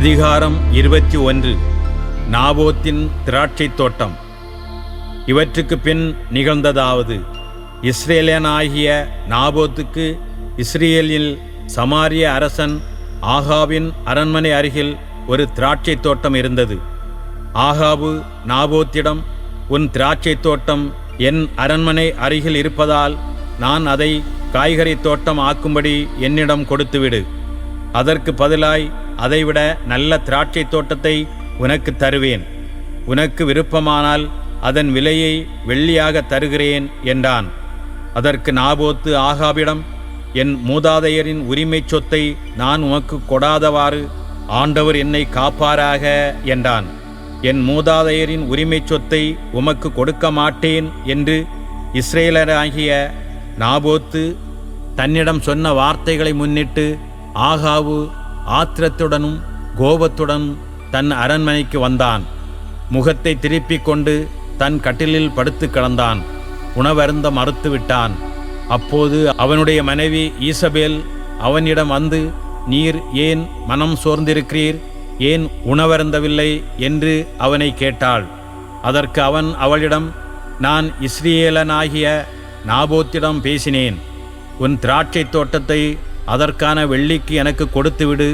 அதிகாரம் இருபத்தி ஒன்று. நாபோத்தின் திராட்சைத் தோட்டம். இவற்றுக்கு பின் நிகழ்ந்ததாவது இஸ்ரேலியனாகிய நாபோத்துக்கு இஸ்ரேலில் சமாரிய அரசன் ஆகாவின் அரண்மனை அருகில் ஒரு திராட்சைத் தோட்டம் இருந்தது. ஆகாபு நாபோத்திடம் உன் திராட்சைத் தோட்டம் என் அரண்மனை அருகில் இருப்பதால் நான் அதை காய்கறி தோட்டம் ஆக்கும்படி என்னிடம் கொடுத்துவிடு. அதற்கு பதிலாய் அதைவிட நல்ல திராட்சை தோட்டத்தை உனக்கு தருவேன். உனக்கு விருப்பமானால் அதன் விலையை வெள்ளியாக தருகிறேன் என்றான். அதற்கு நாபோத்து ஆகாபிடம் என் மூதாதையரின் உரிமைச் சொத்தை நான் உனக்கு கொடாதவாறு ஆண்டவர் என்னை காப்பாராக என்றான். என் மூதாதையரின் உரிமைச் சொத்தை உமக்கு கொடுக்க மாட்டேன் என்று இஸ்ரேலராகிய நாபோத்து தன்னிடம் சொன்ன வார்த்தைகளை முன்னிட்டு ஆகாவு ஆத்திரத்துடனும் கோபத்துடனும் தன் அரண்மனைக்கு வந்தான். முகத்தை திருப்பிக் கொண்டு தன் கட்டிலில் படுத்து கிடந்தான். உணவருந்த மறுத்துவிட்டான் அப்போது அவனுடைய மனைவி ஈசபேல் அவனிடம் வந்து நீர் ஏன் மனம் சோர்ந்திருக்கிறீர்? ஏன் உணவருந்தவில்லை? என்று அவனை கேட்டாள். அதற்கு அவன் அவளிடம் நான் இஸ்ரேலனாகிய நாபோத்திடம் பேசினேன். உன் திராட்சைத் தோட்டத்தை அதற்கான வெள்ளிக்கு எனக்கு கொடுத்துவிடு.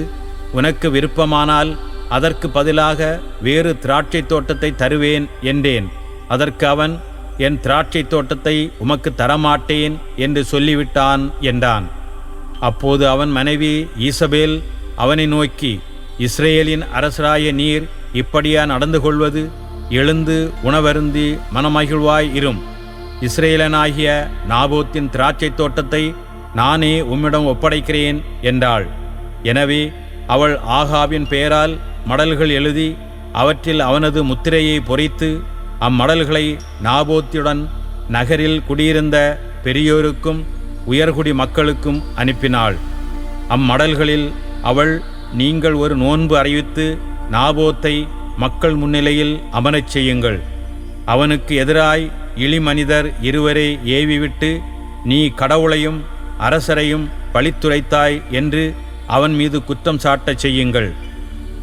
உனக்கு விருப்பமானால் அதற்கு பதிலாக வேறு திராட்சைத் தோட்டத்தை தருவேன் என்றேன். அதற்கு அவன் என் திராட்சைத் தோட்டத்தை உமக்கு தரமாட்டேன் என்று சொல்லிவிட்டான் என்றான். அப்போது அவன் மனைவி ஈசபேல் அவனை நோக்கி இஸ்ரேலின் அரசராய நீர் இப்படியா நடந்து கொள்வது? எழுந்து உணவருந்தி மனமகிழ்வாய் இரும். இஸ்ரேலனாகிய நாபோத்தின் திராட்சைத் தோட்டத்தை நானே உம்மிடம் ஒப்படைக்கிறேன் என்றாள். எனவே அவள் ஆகாவின் பெயரால் மடல்கள் எழுதி அவற்றில் அவனது முத்திரையை பொறித்து அம்மடல்களை நாபோத்தியுடன் நகரில் குடியிருந்த பெரியோருக்கும் உயர்குடி மக்களுக்கும் அனுப்பினாள். அம்மடல்களில் அவள் நீங்கள் ஒரு நோன்பு அறிவித்து நாபோத்தை மக்கள் முன்னிலையில் அமரச் செய்யுங்கள். அவனுக்கு எதிராய் இழிமனிதர் இருவரை ஏவிவிட்டு நீ கடவுளையும் அரசரையும் பழித்துரைத்தாய் என்று அவன் மீது குற்றம் சாட்டச் செய்யுங்கள்.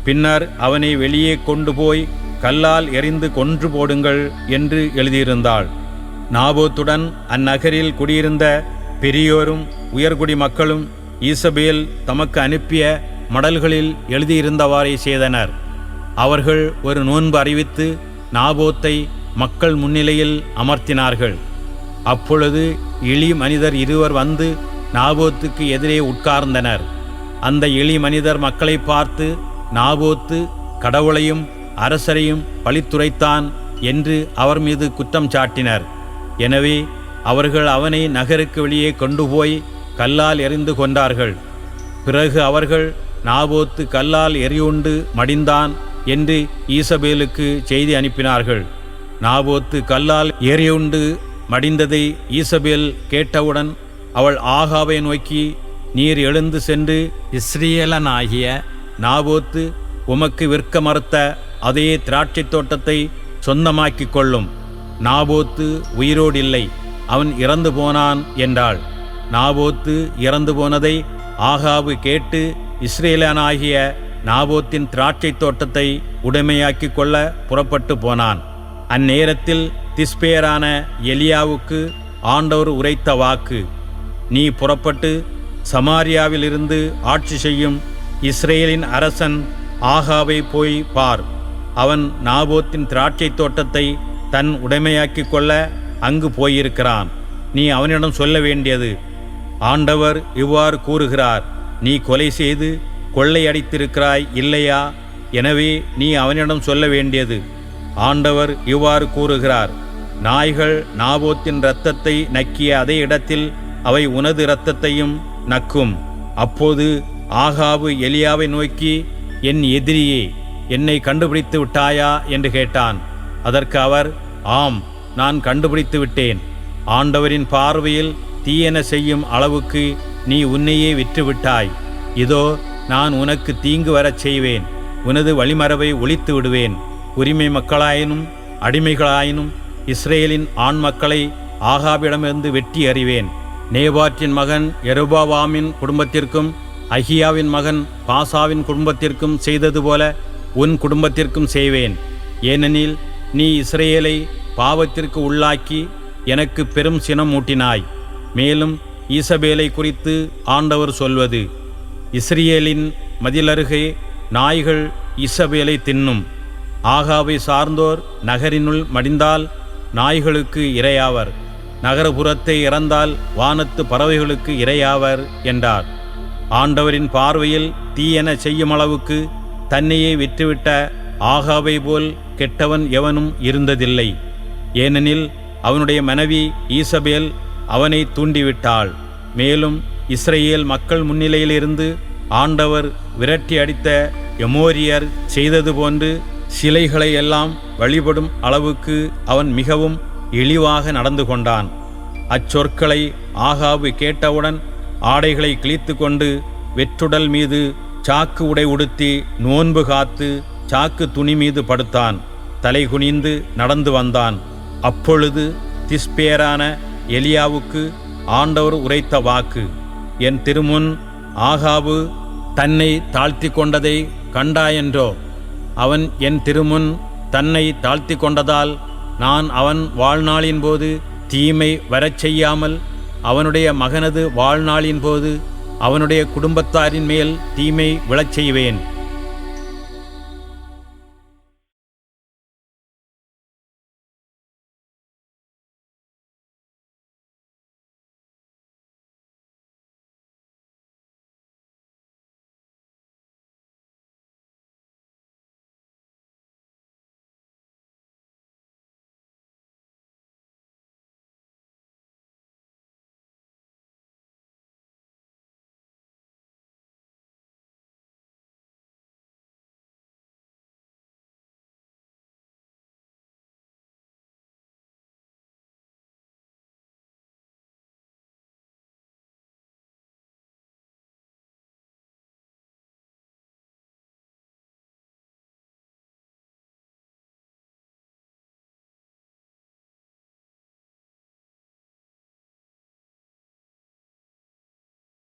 பின்னர் அவனை வெளியே கொண்டு போய் கல்லால் எறிந்து கொன்று போடுங்கள் என்று எழுதியிருந்தாள். நாபோத்துடன் அந்நகரில் குடியிருந்த பெரியோரும் உயர்குடி மக்களும் ஈசபேல் தமக்கு அனுப்பிய மடல்களில் எழுதியிருந்தவாறே செய்தனர். அவர்கள் ஒரு நோன்பு அறிவித்து நாபோத்தை மக்கள் முன்னிலையில் அமர்த்தினார்கள். அப்பொழுது இளி மனிதர் இருவர் வந்து நாபோத்துக்கு எதிரே உட்கார்ந்தனர். அந்த இளி மனிதர் மக்களை பார்த்து நாபோத்து கடவுளையும் அரசரையும் பழித்துரைத்தான் என்று அவர் மீது குற்றம் சாட்டினர். எனவே அவர்கள் அவனை நகருக்கு வெளியே கொண்டு போய் கல்லால் எறிந்து கொண்டார்கள். பிறகு அவர்கள் நாபோத்து கல்லால் எரியுண்டு மடிந்தான் என்று ஈசபேலுக்கு செய்தி அனுப்பினார்கள். நாபோத்து கல்லால் எரியுண்டு மடிந்ததை ஈசபேல் கேட்டவுடன் அவள் ஆகாவை நோக்கி நீர் எழுந்து சென்று இஸ்ரேலனாகிய நாபோத்து உமக்கு விற்க மறுத்த அதே திராட்சைத் தோட்டத்தை சொந்தமாக்கிக் கொள்ளும். நாபோத்து உயிரோடு இல்லை அவன் இறந்து போனான் என்றாள். நாபோத்து இறந்து போனதை ஆகாவு கேட்டு இஸ்ரேலனாகிய நாபோத்தின் திராட்சைத் தோட்டத்தை உடைமையாக்கிக் கொள்ள புறப்பட்டு போனான். அந்நேரத்தில் திஸ்பேரான எலியாவுக்கு ஆண்டவர் உரைத்த வாக்கு நீ புறப்பட்டு சமாரியாவிலிருந்து ஆட்சி செய்யும் இஸ்ரேலின் அரசன் ஆகாவை போய் பார். அவன் நாபோத்தின் திராட்சைத் தோட்டத்தை தன் உடைமையாக்கிக் கொள்ள அங்கு போயிருக்கிறான். நீ அவனிடம் சொல்ல வேண்டியது ஆண்டவர் இவ்வாறு கூறுகிறார் நீ கொலை செய்து கொள்ளையடித்திருக்கிறாய் இல்லையா? எனவே நீ அவனிடம் சொல்ல வேண்டியது ஆண்டவர் இவ்வாறு கூறுகிறார் நாய்கள் நாபோத்தின் இரத்தத்தை நக்கிய அதே இடத்தில் அவை உனது இரத்தத்தையும் நக்கும். அப்போது ஆகாபு எலியாவை நோக்கி என் எதிரியே என்னை கண்டுபிடித்து விட்டாயா? என்று கேட்டான். அதற்கு அவர் ஆம் நான் கண்டுபிடித்து விட்டேன். ஆண்டவரின் பார்வையில் தீயன செய்யும் அளவுக்கு நீ உன்னையே விற்றுவிட்டாய். இதோ நான் உனக்கு தீங்கு வரச் செய்வேன். உனது வழிமரபை ஒழித்து விடுவேன். உரிமை மக்களாயினும் அடிமைகளாயினும் இஸ்ரேலின் ஆண் மக்களை ஆகாவிடமிருந்து வெட்டி அறிவேன். நேபாற்றின் மகன் எருபாவாமின் குடும்பத்திற்கும் அஹியாவின் மகன் பாசாவின் குடும்பத்திற்கும் செய்தது போல உன் குடும்பத்திற்கும் செய்வேன். ஏனெனில் நீ இஸ்ரேலை பாவத்திற்கு உள்ளாக்கி எனக்கு பெரும் சினம் மூட்டினாய் மேலும் ஈசபேலை குறித்து ஆண்டவர் சொல்வது இஸ்ரேலின் மதிலருகே நாய்கள் இசபேலை தின்னும். ஆகாவை சார்ந்தோர் நகரினுள் மடிந்தால் நாய்களுக்கு இரையாவர் நகரபுறத்தை இறந்தால் வானத்து பறவைகளுக்கு இரையாவர் என்றார். ஆண்டவரின் பார்வையில் தீயென செய்யும் அளவுக்கு தன்னையே விற்றுவிட்ட ஆகாவை போல் கெட்டவன் எவனும் இருந்ததில்லை. ஏனெனில் அவனுடைய மனைவி ஈசபேல் அவனை தூண்டிவிட்டாள். மேலும் இஸ்ரேல் மக்கள் முன்னிலையிலிருந்து ஆண்டவர் விரட்டி அடித்த எமோரியர் செய்தது போன்று சிலைகளை எல்லாம் வழிபடும் அளவுக்கு அவன் மிகவும் இழிவாக நடந்து கொண்டான். அச்சொற்களை ஆகாவு கேட்டவுடன் ஆடைகளை கிழித்து கொண்டு வெற்றுடல் மீது சாக்கு உடை உடுத்தி நோன்பு காத்து சாக்கு துணி மீது படுத்தான். தலை குனிந்து நடந்து வந்தான். அப்பொழுது திஸ்பேரான எலியாவுக்கு ஆண்டவர் உரைத்த வாக்கு என் திருமுன் ஆகாவு தன்னை தாழ்த்தி கொண்டதை கண்டாயென்றோ? அவன் என் திருமுன் தன்னை தாழ்த்தி கொண்டதால் நான் அவன் வாழ்நாளின் போது தீமை வரச் செய்யாமல் அவனுடைய மகனது வாழ்நாளின் போது அவனுடைய குடும்பத்தாரின் மேல் தீமை விழச் செய்வேன்.